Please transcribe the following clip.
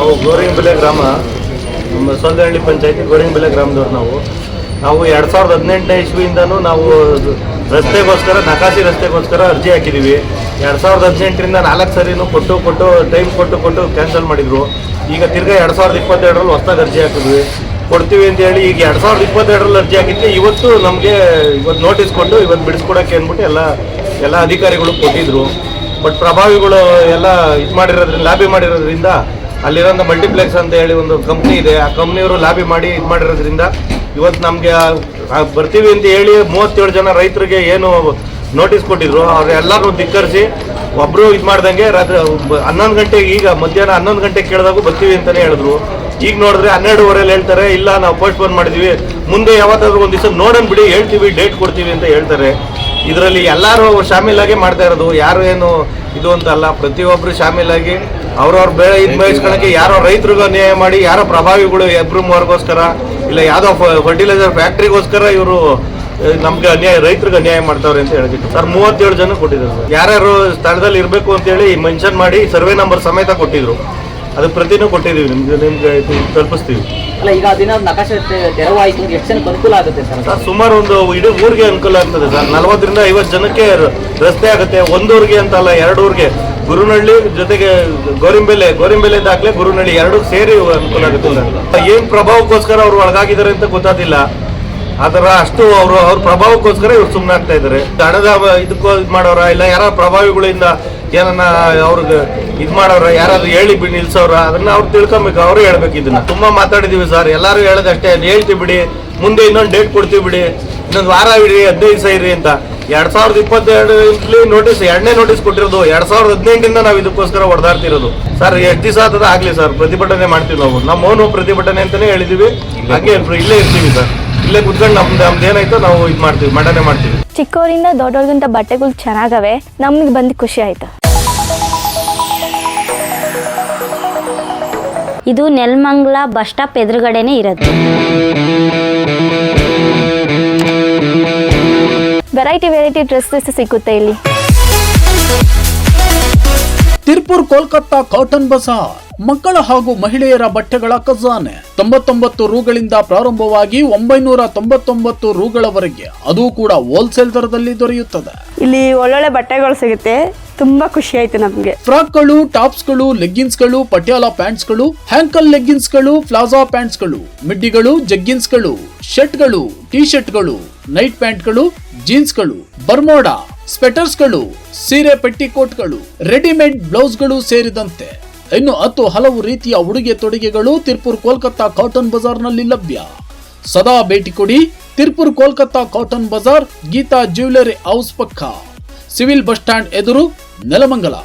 ನಾವು ಗೋರಿಂಗಬೆಲೆ ಗ್ರಾಮ, ನಮ್ಮ ಸೊಂದಹಳ್ಳಿ ಪಂಚಾಯತಿ ಗೋರಿಂಗಬೆಲೆ ಗ್ರಾಮದವ್ರು ನಾವು. ನಾವು ಎರಡು ಸಾವಿರದ ಹದಿನೆಂಟನೇ ಇಸ್ವಿಯಿಂದನೂ ನಾವು ರಸ್ತೆಗೋಸ್ಕರ ನಕಾಸಿ ರಸ್ತೆಗೋಸ್ಕರ ಅರ್ಜಿ ಹಾಕಿದ್ದೀವಿ ಎರಡು ಸಾವಿರದ ಹದಿನೆಂಟರಿಂದ ನಾಲ್ಕು ಸರಿನೂ ಕೊಟ್ಟು ಕೊಟ್ಟು, ಟೈಮ್ ಕೊಟ್ಟು ಕೊಟ್ಟು ಕ್ಯಾನ್ಸಲ್ ಮಾಡಿದರು. ಈಗ ತಿರ್ಗಾ ಎರಡು ಸಾವಿರದ ಇಪ್ಪತ್ತೆರಡರಲ್ಲಿ ಹೊಸ್ದಾಗಿ ಅರ್ಜಿ ಹಾಕಿದ್ವಿ. ಕೊಡ್ತೀವಿ ಅಂತ ಹೇಳಿ ಈಗ ಎರಡು ಸಾವಿರದ ಇಪ್ಪತ್ತೆರಡರಲ್ಲಿ ಅರ್ಜಿ ಹಾಕಿದ್ದೆ ಇವತ್ತು ನಮಗೆ ಇವತ್ತು ನೋಟಿಸ್ ಕೊಟ್ಟು ಇವತ್ತು ಬಿಡಿಸ್ಕೊಡಕ್ಕೆ ಅಂದ್ಬಿಟ್ಟು ಎಲ್ಲ ಎಲ್ಲ ಅಧಿಕಾರಿಗಳು ಕೊಟ್ಟಿದ್ದರು ಬಟ್ ಪ್ರಭಾವಿಗಳು ಎಲ್ಲ ಇದು ಮಾಡಿರೋದ್ರಿಂದ, ಲಾಬಿ ಮಾಡಿರೋದ್ರಿಂದ ಅಲ್ಲಿರೋಂಥ ಮಲ್ಟಿಪ್ಲೆಕ್ಸ್ ಅಂತ ಹೇಳಿ ಒಂದು ಕಂಪ್ನಿ ಇದೆ. ಆ ಕಂಪ್ನಿಯವರು ಲಾಬಿ ಮಾಡಿ ಇದು ಮಾಡಿರೋದ್ರಿಂದ ಇವತ್ತು ನಮಗೆ ಬರ್ತೀವಿ ಅಂತ ಹೇಳಿ ಮೂವತ್ತೇಳು ಜನ ರೈತರಿಗೆ ಏನು ನೋಟಿಸ್ ಕೊಟ್ಟಿದ್ರು. ಅವರೆಲ್ಲರೂ ಧಿಕ್ಕರಿಸಿ ಒಬ್ಬರು ಇದು ಮಾಡ್ದಂಗೆ ರಾತ್ರಿ ಹನ್ನೊಂದು ಗಂಟೆಗೆ ಈಗ ಮಧ್ಯಾಹ್ನ ಹನ್ನೊಂದು ಗಂಟೆಗೆ ಕೇಳಿದಾಗೂ ಬರ್ತೀವಿ ಅಂತಲೇ ಹೇಳಿದ್ರು. ಈಗ ನೋಡಿದ್ರೆ ಹನ್ನೆರಡುವರೆಯಲ್ಲಿ ಹೇಳ್ತಾರೆ ಇಲ್ಲ ನಾವು ಪೋಸ್ಟ್ಪೋನ್ ಮಾಡಿದ್ವಿ. ಮುಂದೆ ಯಾವತ್ತಾದ್ರೂ ಒಂದು ದಿವಸ ನೋಡೋಣ ಬಿಡಿ ಹೇಳ್ತೀವಿ ಡೇಟ್ ಕೊಡ್ತೀವಿ ಅಂತ ಹೇಳ್ತಾರೆ. ಇದರಲ್ಲಿ ಎಲ್ಲರೂ ಶಾಮೀಲಾಗಿ ಮಾಡ್ತಾ ಇರೋದು. ಯಾರು ಏನು ಇದು ಅಂತ ಅಲ್ಲ. ಪ್ರತಿಯೊಬ್ಬರು ಶಾಮೀಲಾಗಿ ಅವ್ರವ್ರ ಬೆಳೆ ಇದು ಬಯಸ್ಕೊಳಕ್ಕೆ ಯಾರೋ ರೈತರಿಗೂ ಅನ್ಯಾಯ ಮಾಡಿ ಯಾರೋ ಪ್ರಭಾವಿಗಳು ಇಬ್ರು ಮೂವರ್ಗೋಸ್ಕರ ಇಲ್ಲ ಯಾವುದೋ ಫರ್ಟಿಲೈಸರ್ ಫ್ಯಾಕ್ಟ್ರಿಗೋಸ್ಕರ ಇವರು ನಮ್ಗೆ ಅನ್ಯಾಯ ರೈತರಿಗೆ ಅನ್ಯಾಯ ಮಾಡ್ತಾವ್ರೆ ಅಂತ ಹೇಳಿದ್ರು. ಸರ್ ಮೂವತ್ತೇಳು ಜನ ಕೊಟ್ಟಿದ್ರು ಸರ್. ಯಾರ್ಯಾರು ಸ್ಥಳದಲ್ಲಿ ಇರಬೇಕು ಅಂತೇಳಿ ಮೆನ್ಷನ್ ಮಾಡಿ ಸರ್ವೆ ನಂಬರ್ ಸಮೇತ ಕೊಟ್ಟಿದ್ರು. ಅದು ಪ್ರತಿನೂ ಕೊಟ್ಟಿದ್ದೀವಿ ನಿಮ್ಗೆ ನಿಮ್ಗೆ ಇದು ತಲುಪಿಸ್ತೀವಿ. ಅಲ್ಲ ಈಗ ದಿನ ನಕಾಶೆ ತೆರವಾಯಿತು ಎಷ್ಟು ಜನಕ್ಕೆ ಅನುಕೂಲ ಆಗುತ್ತೆ ಸರ್? ಸರ್ ಸುಮಾರು ಒಂದು ಇಡೀ ಊರಿಗೆ ಅನುಕೂಲ ಆಗ್ತದೆ ಸರ್. ನಲವತ್ತರಿಂದ ಐವತ್ತು ಜನಕ್ಕೆ ರ- ರಸ್ತೆ ಆಗುತ್ತೆ. ಒಂದೂರಿಗೆ ಅಂತ ಅಲ್ಲ ಎರಡು ಊರಿಗೆ ಗುರುನಹಳ್ಳಿ ಜೊತೆಗೆ ಗೋರಿಂಬೆಲೆ ಗೋರಿಂಬೆಲೆ ದಾಖಲೆ ಗುರುನಳ್ಳಿ ಎರಡು ಸೇರಿ ಅನುಕೂಲ ಆಗುತ್ತೆ ಸರ್. ಏನ್ ಪ್ರಭಾವಕ್ಕೋಸ್ಕರ ಅವ್ರು ಒಳಗಾಗಿದ್ದಾರೆ ಅಂತ ಗೊತ್ತಾದಿಲ್ಲ. ಆತರ ಅಷ್ಟು ಅವರು ಅವ್ರ ಪ್ರಭಾವಕ್ಕೋಸ್ಕರ ಇವ್ರು ಸುಮ್ಮನೆ ಆಗ್ತಾ ಇದ್ದಾರೆ. ಹಣದ ಇದಕ್ಕೋ ಇದು ಮಾಡೋರ ಇಲ್ಲ ಯಾರ ಪ್ರಭಾವಿಗಳಿಂದ ಏನನ್ನ ಅವ್ರಿಗೆ ಇದು ಮಾಡೋರ ಯಾರಾದ್ರು ಹೇಳಿ ಬಿಡಿ ನಿಲ್ಸೋರ ಅದನ್ನ ಅವ್ರು ತಿಳ್ಕೊಬೇಕು ಅವರು ಹೇಳ್ಬೇಕು ಇದನ್ನ. ತುಂಬಾ ಮಾತಾಡಿದೀವಿ ಸರ್ ಎಲ್ಲರೂ ಹೇಳೋದಷ್ಟೇ ಅದ್ ಹೇಳ್ತೀವಿ ಬಿಡಿ ಮುಂದೆ ಇನ್ನೊಂದು ಡೇಟ್ ಕೊಡ್ತೀವಿ ಬಿಡಿ ಇನ್ನೊಂದು ವಾರ ಬಿಡಿ ಹದಿನೈದು ದಿವಸ ಇರಿ ಅಂತ. ಎರಡ್ ಸಾವಿರದ ಇಪ್ಪತ್ತೆರಡು ನೋಟಿಸ್ ಎರಡನೇ ನೋಟಿಸ್ ಕೊಟ್ಟಿರೋದು ಎರಡ್ ಸಾವಿರದ ಹದಿನೆಂಟಿಂದ ನಾವು ಇದಕ್ಕೋಸ್ಕರ ಹೊಡೆದಾಡ್ತಿರೋದು. ಸರ್ ಎಷ್ಟು ದಿವಸ ಆತದ ಆಗ್ಲಿ ಸರ್ ಪ್ರತಿಭಟನೆ ಮಾಡ್ತೀವಿ ನಾವು. ನಮ್ಮ ಮೌನ ಪ್ರತಿಭಟನೆ ಅಂತಾನೆ ಹೇಳಿದೀವಿ. ಹಂಗೆ ಇಲ್ಲೇ ಇರ್ತೀವಿ ಸರ್ ಇಲ್ಲೇ ಕುತ್ಕೊಂಡು ನಮ್ದು ನಮ್ದು ಏನಾಯ್ತು ನಾವು ಇದು ಮಾಡ್ತೀವಿ ಮಂಡನೆ ಮಾಡ್ತೀವಿ. ಚಿಕ್ಕವರಿಂದ ದೊಡ್ಡವ್ರಿಗಿಂತ ಬಟ್ಟೆಗಳು ಚೆನ್ನಾಗವೆ ನಮ್ಗೆ ಬಂದು ಖುಷಿ ಆಯ್ತು. ಇದು ನೆಲ್ಮಂಗ್ಲ ಬಸ್ ಸ್ಟಾಪ್ ಎದುರುಗಡೆನೆ ಇರುತ್ತೆ ವೆರೈಟಿ ವೆರೈಟಿ ಡ್ರೆಸ್ಸಸ್ ಸಿಗುತ್ತೆ ಇಲ್ಲಿ. ತಿರ್ಪುರ್ ಕೋಲ್ಕತ್ತಾ ಕಾಟನ್ ಬಜಾರ್. ಮಕ್ಕಳ ಹಾಗೂ ಮಹಿಳೆಯರ ಬಟ್ಟೆಗಳ ಖಜಾನೆ. ತೊಂಬತ್ತೊಂಬತ್ತು ರೂಗಳಿಂದ ಪ್ರಾರಂಭವಾಗಿ ಒಂಬೈನೂರ ತೊಂಬತ್ತೊಂಬತ್ತು ರೂಗಳವರೆಗೆ ಅದು ಕೂಡ ಹೋಲ್ಸೇಲ್ ದರದಲ್ಲಿ ದೊರೆಯುತ್ತದೆ. ಇಲ್ಲಿ ಒಳ್ಳೊಳ್ಳೆ ಬಟ್ಟೆಗಳು ಸಿಗುತ್ತೆ. ತುಂಬಾ ಖುಷಿ ಆಯ್ತು ನಮ್ಗೆ. ಫ್ರಾಕ್ಗಳು, ಟಾಪ್ಸ್ಗಳು, ಲೆಗ್ಗಿನ್ಸ್ಗಳು, ಪಟಿಯಾಲ ಪ್ಯಾಂಟ್ಸ್ಗಳು, ಹ್ಯಾಂಕಲ್ ಲೆಗ್ಗಿನ್ಸ್ಗಳು, ಪ್ಲಾಜಾ ಪ್ಯಾಂಟ್ಸ್ಗಳು, ಮಿಡ್ಡಿಗಳು, ಜಗ್ಗಿನ್ಸ್ಗಳು, ಶರ್ಟ್ಗಳು ಟಿ ಶರ್ಟ್ಗಳು ನೈಟ್ ಪ್ಯಾಂಟ್ಗಳು, ಜೀನ್ಸ್ಗಳು, ಬರ್ಮೋಡಾ, ಸ್ವೆಟರ್ಸ್ಗಳು, ಸೀರೆ ಪೆಟ್ಟಿಕೋಟ್ಗಳು, ರೆಡಿಮೇಡ್ ಬ್ಲೌಸ್ಗಳು ಸೇರಿದಂತೆ ಇನ್ನು ಹತ್ತು ಹಲವು ರೀತಿಯ ಉಡುಗೆ ತೊಡುಗೆಗಳು ತಿರ್ಪುರ್ ಕೋಲ್ಕತ್ತಾ ಕಾಟನ್ ಬಜಾರ್ನಲ್ಲಿ ಲಭ್ಯ. ಸದಾ ಭೇಟಿ ಕೊಡಿ Tirpur Kolkata cotton Bazaar Geetha jewellery house ಪಕ್ಕ. ಸಿವಿಲ್ ಬಸ್ ಸ್ಟ್ಯಾಂಡ್ ಎದುರು ನೆಲಮಂಗಲ